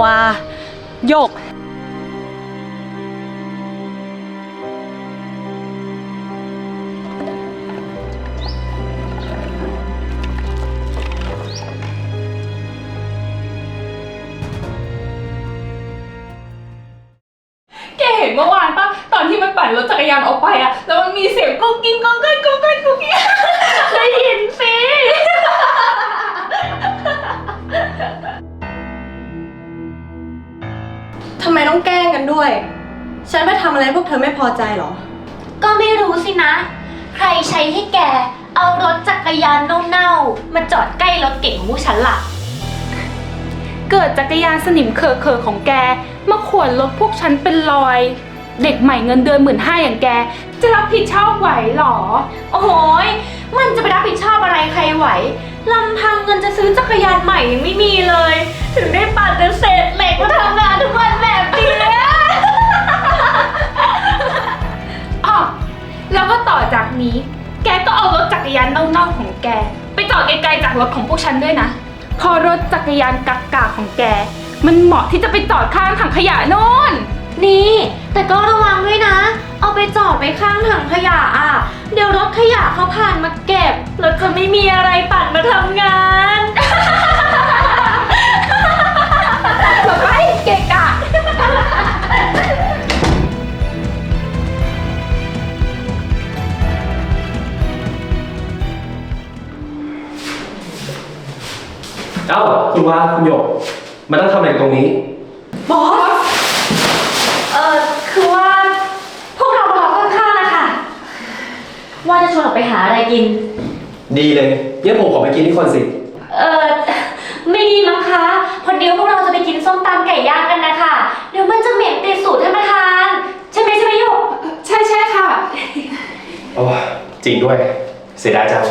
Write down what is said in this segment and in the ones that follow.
ว่าโยก แกเห็นเมื่อวานปะตอนที่มันปั่นรถจักรยานออกไปอะแล้วมันมีเสียงกุ้งกิ้งกุ้งกิ้งกุ้งกิ้งกุ้งกิ้งได้ยินสิ ทำไมต้องแกล้งกันด้วย ฉันไปทำอะไรพวกเธอไม่พอใจเหรอ ก็ไม่รู้สินะ ใครใช้ให้แก เอารถจักรยานเน่าๆ มาจอดใกล้รถเก๋งของผู้ฉันล่ะ เกิดจักรยานสนิมเคอะเคอะของแก มาขวนรถพวกฉันเป็นรอย เด็กใหม่เงินเดือนหมื่นห้าอย่างแก จะรับผิดชอบไหวเหรอ โอ้โหยมันจะไปรับผิดชอบอะไรใครไหว ลำพังเงินจะซื้อจักรยานใหม่ยังไม่มีเลย ถึงได้ปั่นแต่เศษเหล็กมาทำงานทุกวันแบ แล้วก็ต่อจากนี้ แกก็เอารถจักรยานเน่าๆของแก ไปจอดไกลๆจากรถของพวกฉันด้วยนะ พอรถจักรยานกักกาของแก มันเหมาะที่จะไปจอดข้างถังขยะโน่น นี่ แต่ก็ระวังด้วยนะ เอาไปจอดไว้ข้างถังขยะอะ เดี๋ยวรถขยะเขาผ่านมาเก็บ แล้วจะไม่มีอะไรปั่นมาทำงาน คุณว่าคุณหยกมานั่งทำอะไรตรงนี้ บอส เออคือว่า พวกเรารอข้างๆนะคะ ว่าจะชวนออกไปหาอะไรกิน ดีเลยเดี๋ยวผมขอไปกินที่คอนสิเออไม่ดีมั้งคะพอเดี๋ยวพวกเราจะไปกินส้มตำไก่ย่างกันนะคะ เดี๋ยวมันจะเหม็นติดสูตรท่านประธาน ใช่ไหมใช่ไหมโยก ใช่ใช่ค่ะ โอ้จริงด้วย เสียดายจัง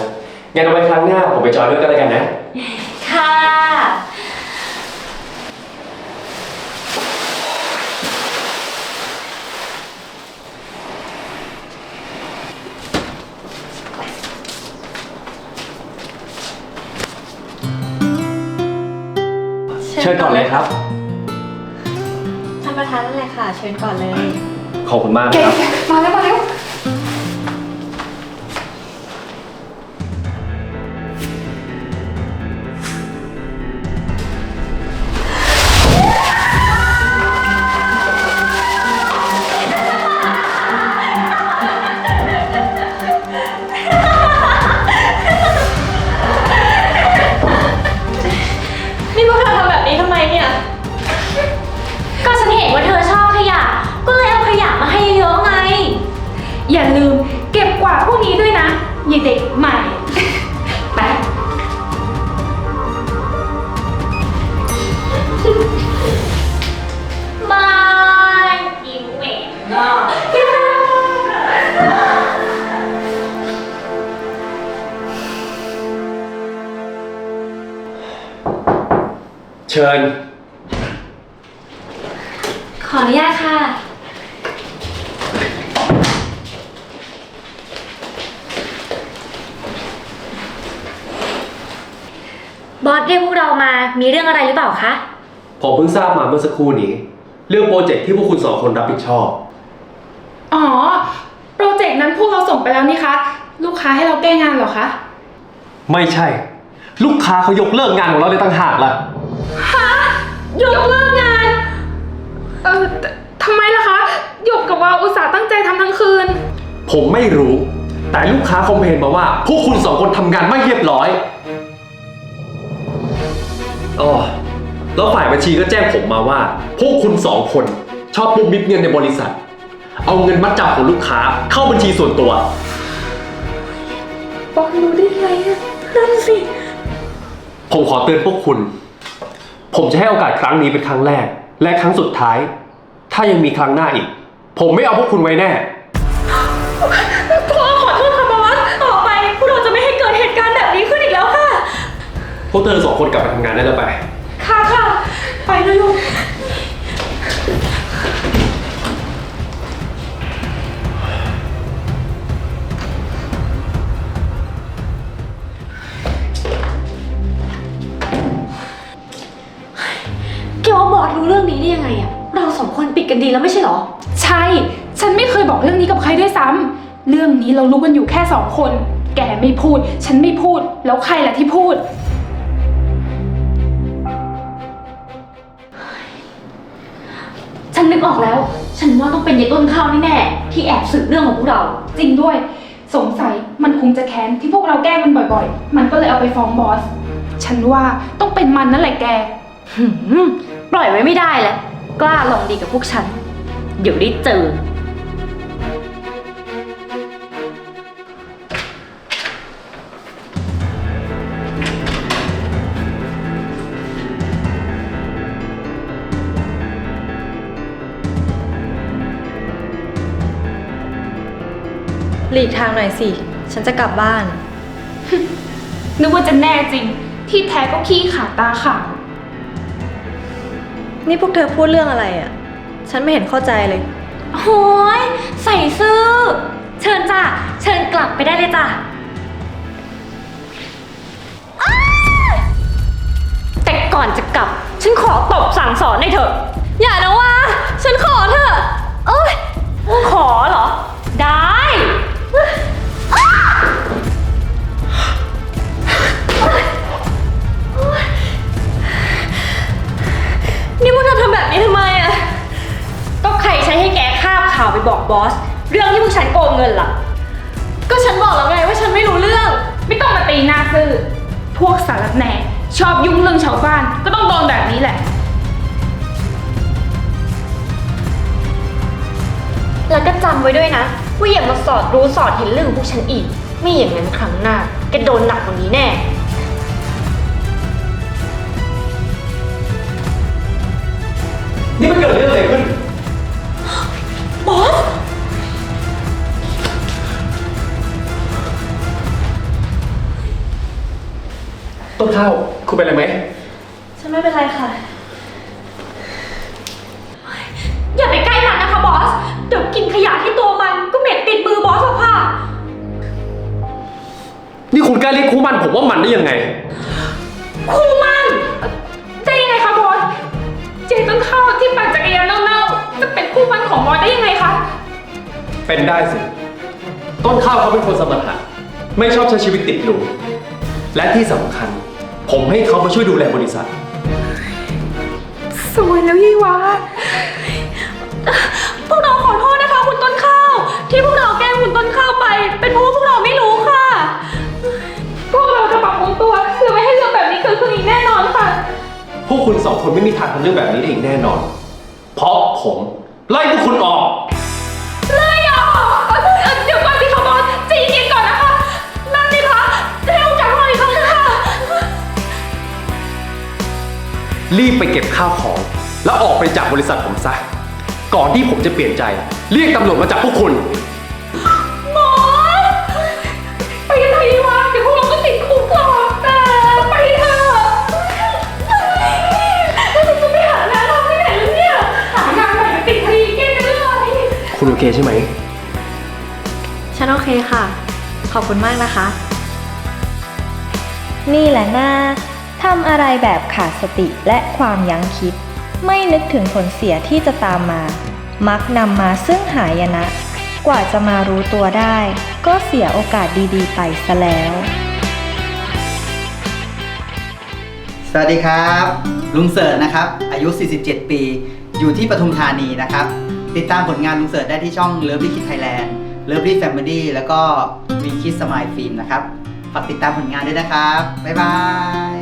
งั้นเอาไว้ครั้งหน้าผมไปจอยด้วยกันแล้วกันนะ ค่ะ เชิญก่อนเลยครับ ท่านประธานนั่นแหละค่ะ เชิญก่อนเลย ขอบคุณมากแกครับ มาแล้วมาแล้ว อย่าลืมเก็บกวาดพวกนี้ด้วยนะอย่าเด็กใหม่ ไป มาอิงเหม็นอะเชิญ ขออนุญาตค่ะ บอสเรียกพวกเรามา มีเรื่องอะไรหรือเปล่าคะ ผมเพิ่งทราบมาเมื่อสักครู่นี้ เรื่องโปรเจกต์ที่พวกคุณสองคนรับผิดชอบ อ๋อ โปรเจกต์นั้นพวกเราส่งไปแล้วนี่คะ ลูกค้าให้เราแก้งานเหรอคะ ไม่ใช่ ลูกค้าเขายกเลิกงานของเราเลยต่างหากล่ะยกเลิกงาน เออแต่ทำไมล่ะคะ หยกกับวาวอุตส่าห์ตั้งใจทำทั้งคืน ผมไม่รู้ แต่ลูกค้าคอมเพลนมาว่า พวกคุณสองคนทำงานไม่เรียบร้อย อ๋อแล้วฝ่ายบัญชีก็แจ้งผมมาว่า พวกคุณสองคนชอบปุ๊บมิบเงินในบริษัท เอาเงินมัดจำของลูกค้าเข้าบัญชีส่วนตัวบอกรู้ได้ไงอะนั่นสิ ผมขอเตือนพวกคุณ ผมจะให้โอกาสครั้งนี้เป็นครั้งแรก และครั้งสุดท้าย ถ้ายังมีครั้งหน้าอีก ผมไม่เอาพวกคุณไว้แน่ พวกเธอสองคนกลับไปทำงานได้แล้วไป ค่ะค่ะ ไปเลยลูกกันดีแล้วไม่ใช่เหรอ ใช่ ฉันไม่เคยบอกเรื่องนี้กับใครด้วยซ้ำ เรื่องนี้เรารู้กันอยู่แค่สองคน แกไม่พูด ฉันไม่พูด แล้วใครล่ะที่พูด นึกออกแล้ว ฉันว่าต้องเป็นยายต้นข้าวแน่ๆที่แอบสืบเรื่องของพวกเรา จริงด้วย สงสัยมันคงจะแค้นที่พวกเราแกล้งมันบ่อยๆ มันก็เลยเอาไปฟ้องบอส ฉันว่าต้องเป็นมันนั่นแหละแก หืมปล่อยไว้ไม่ได้แล้ว กล้าลองดีกับพวกฉัน เดี๋ยวได้เจอ หลีกทางหน่อยสิ ฉันจะกลับบ้าน นึกว่าจะแน่จริง ที่แท้ก็ขี้ขาตาขาวนี่พวกเธอพูดเรื่องอะไรอะ่ะ ฉันไม่เห็นเข้าใจเลย โอ้ยใส่ซื่อ เชิญจ้ะ เชิญกลับไปได้เลยจ้ะแต่ก่อนจะกลับ ฉันขอตบสั่งสอนให้เถอะอย่านะว่า ฉันขอเถอะเอ้ยขอเหรอ บข่าวไปบอกบอส เรื่องที่พวกฉันโกงเงินล่ะ ก็ฉันบอกแล้วไงว่าฉันไม่รู้เรื่อง ไม่ต้องมาตีหน้าซื่อ พวกสารแหน่ชอบยุ่งเรื่องชาวบ้าน ก็ต้องโดนแบบนี้แหละ แล้วก็จำไว้ด้วยนะ ว่าอย่ามาสอดรู้สอดเห็นเรื่องของพวกฉันอีก ไม่อย่างนั้นครั้งหน้าแกโดนหนักกว่านี้แน่ นี่มันเกิดเรื่องอะไรขึ้น ข้าวคุณเป็นอะไรไหม ฉันไม่เป็นไรค่ะ อย่าไปใกล้มันนะคะบอส เดี๋ยวกินขยะที่ตัวมันก็เหม็นติดมือบอสหรอกค่ะ นี่คุณกล้าเรียกคู่มันผมว่ามันได้ยังไงคู่มันได้ยังไงคะบอส เจต้นข้าวที่ปั่นจักรยานเน่าๆจะเป็นคู่มันของบอสได้ยังไงคะ เป็นได้สิ ต้นข้าวเขาเป็นคนสมถะไม่ชอบใช้ชีวิตติดหรู และที่สำคัญ ผมให้เขามาช่วยดูแลบริษัท สวยแล้วยี่วะพวกเราขอโทษนะคะ คุณต้นข้าว ที่พวกเราแกล้งคุณต้นข้าวไป เป็นเพราะว่าพวกเราไม่รู้ค่ะ พวกเราจะปรับปรุงตัวเพื่อไม่ให้เรื่องแบบนี้เกิดขึ้นอีกแน่นอนค่ะ พวกคุณสองคนไม่มีทางทำเรื่องแบบนี้ได้อีกแน่นอน เพราะผมไล่พวกคุณออก รีบไปเก็บข้าวของ แล้วออกไปจากบริษัทผมซะ ก่อนที่ผมจะเปลี่ยนใจ เรียกตำรวจมาจับพวกคุณบอสไปกันเถอะยี่วะเดี๋ยวพวกเราก็ติดคุกหรอกแต่ไปเถอะแล้วจะไปหางานทำที่ไหนแล้วเนี่ยหางานใหม่มาติดคดีแก้กันเลยคุณโอเคใช่ไหม ฉันโอเคค่ะ ขอบคุณมากนะคะ นี่แหละหน้า ทำอะไรแบบขาดสติและความยั้งคิด ไม่นึกถึงผลเสียที่จะตามมา มักนำมาซึ่งหายนะ กว่าจะมารู้ตัวได้ ก็เสียโอกาสดีๆ ไปซะแล้ว สวัสดีครับ ลุงเสิร์ชนะครับ อายุ 47 ปี อยู่ที่ปทุมธานีนะครับ ติดตามผลงานลุงเสิร์ชได้ที่ช่อง Love ลี่คิดไทยแลนด์ Love ลี่แฟมิลี่แล้วก็วีคิดสมายฟิล์มนะครับ ฝากติดตามผลงานด้วยนะครับ บ๊ายบาย